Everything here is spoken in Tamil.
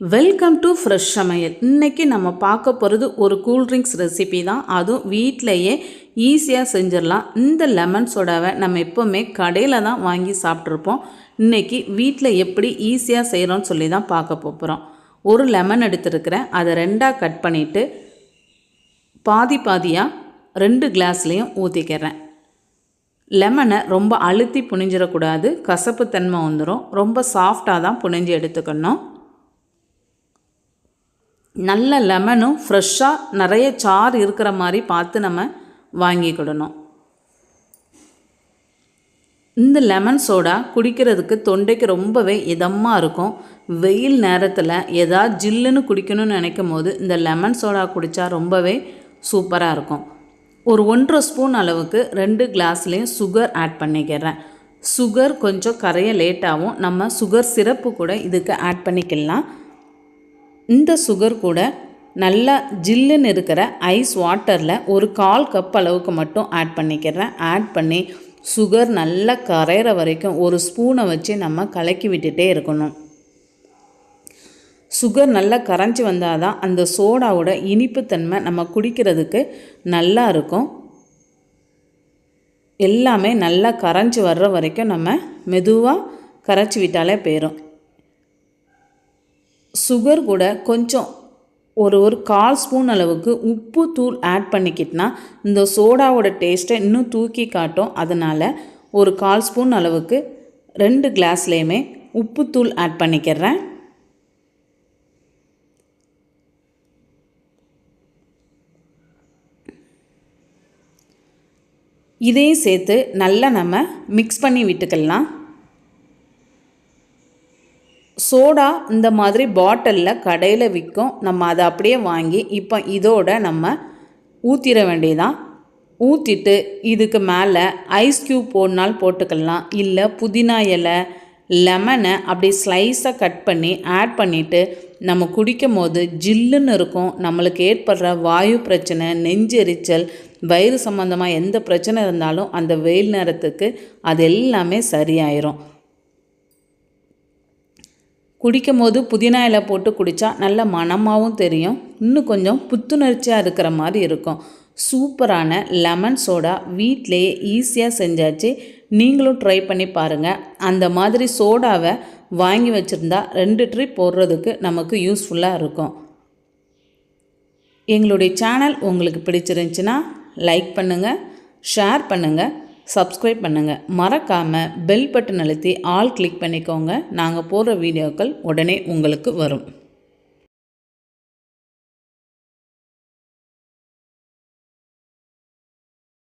வெல்கம் டு ஃப்ரெஷ் சமையல் இன்றைக்கி நம்ம பார்க்க போகிறது ஒரு கூல்ட்ரிங்க்ஸ் ரெசிபி தான். அதுவும் வீட்டிலையே ஈஸியாக செஞ்சிடலாம். இந்த லெமன் சோடாவை நம்ம எப்போவுமே கடையில் தான் வாங்கி சாப்பிட்ருப்போம் இன்றைக்கி வீட்டில் எப்படி ஈஸியாக செய்கிறோன்னு சொல்லி தான் பார்க்க போகிறோம் ஒரு லெமன் எடுத்துருக்கிறேன். அதை ரெண்டாக கட் பண்ணிவிட்டு பாதி பாதியாக ரெண்டு கிளாஸ்லேயும் ஊற்றிக்கிறேன் லெமனை ரொம்ப அழுத்தி புனிஞ்சிடக்கூடாது கசப்பு தன்மை வந்துடும் ரொம்ப சாஃப்டாக தான் புனிஞ்சு எடுத்துக்கணும். நல்ல லெமனும் ஃப்ரெஷ்ஷாக நிறைய சார் இருக்கிற மாதிரி பார்த்து நம்ம வாங்கிக்கிடணும். இந்த லெமன் சோடா குடிக்கிறதுக்கு தொண்டைக்கு ரொம்பவே இதமாக இருக்கும். வெயில் நேரத்தில் ஏதாவது ஜில்லுன்னு குடிக்கணும்னு நினைக்கும் போது இந்த லெமன் சோடா குடித்தா ரொம்பவே சூப்பராக இருக்கும். ஒரு ஒன்றரை ஸ்பூன் அளவுக்கு ரெண்டு கிளாஸ்லேயும் சுகர் ஆட் பண்ணிக்கிறேன். சுகர் கொஞ்சம் கரைய லேட்டாகவும் நம்ம சுகர் சிரப்பு கூட இதுக்கு ஆட் பண்ணிக்கலாம். இந்த சுகர் கூட நல்லா ஜில்லுன்னு இருக்கிற ஐஸ் வாட்டரில் ஒரு கால் கப் அளவுக்கு மட்டும் ஆட் பண்ணிக்கிறேன். ஆட் பண்ணி சுகர் நல்லா கரையிற வரைக்கும் ஒரு ஸ்பூனை வச்சு நம்ம கலக்கி விட்டுட்டே இருக்கணும். சுகர் நல்லா கரைஞ்சி வந்தால் தான் அந்த சோடாவோட இனிப்புத்தன்மை நம்ம குடிக்கிறதுக்கு நல்லா இருக்கும். எல்லாமே நல்லா கரைஞ்சி வர்ற வரைக்கும் நம்ம மெதுவாக கரைச்சி விட்டாலே போயிடும் சுகர் கூட கொஞ்சம் ஒரு ஒரு கால் ஸ்பூன் அளவுக்கு உப்பு தூள் ஆட் பண்ணிக்கிட்டனா இந்த சோடாவோட டேஸ்ட்டை இன்னும் தூக்கி காட்டும். அதனால் ஒரு கால் ஸ்பூன் அளவுக்கு ரெண்டு கிளாஸ்லேயுமே உப்புத்தூள் ஆட் பண்ணிக்கிறேன். இதையும் சேர்த்து நல்லா நம்ம மிக்ஸ் பண்ணி விட்டுக்கலாம். சோடா இந்த மாதிரி பாட்டிலில் கடையில் விற்கும் நம்ம அதை அப்படியே வாங்கி இப்போ இதோட நம்ம ஊற்றிட வேண்டியதான் ஊற்றிட்டு இதுக்கு மேலே ஐஸ் க்யூப் போடனால் போட்டுக்கலாம். இல்லை புதினா இலை லெமனை அப்படி ஸ்லைஸாக கட் பண்ணி ஆட் பண்ணிவிட்டு நம்ம குடிக்கும் போது ஜில்லுன்னு இருக்கும். நம்மளுக்கு ஏற்படுற வாயு பிரச்சனை நெஞ்செரிச்சல் வயிறு சம்மந்தமாக எந்த பிரச்சனை இருந்தாலும் அந்த வெயில் நேரத்துக்கு அது எல்லாமே சரியாயிரும். குடிக்கும் போது புதினா இலை போட்டு குடித்தா நல்ல மணமாகவும் தெரியும். இன்னும் கொஞ்சம் புத்துணர்ச்சியாக இருக்கிற மாதிரி இருக்கும். சூப்பரான லெமன் சோடா வீட்டிலையே ஈஸியாக செஞ்சாச்சு. நீங்களும் ட்ரை பண்ணி பாருங்கள் அந்த மாதிரி சோடாவை வாங்கி வச்சுருந்தா ரெண்டு ட்ரிப் போடுறதுக்கு நமக்கு யூஸ்ஃபுல்லாக இருக்கும். எங்களுடைய சேனல் உங்களுக்கு பிடிச்சிருந்துச்சின்னா லைக் பண்ணுங்கள் ஷேர் பண்ணுங்கள் சப்ஸ்கிரைப் பண்ணுங்கள் மறக்காமல் பெல் பட்டன் அழுத்தி ஆல் கிளிக் பண்ணிக்கோங்க. நாங்கள் போடுற வீடியோக்கள் உடனே உங்களுக்கு வரும்.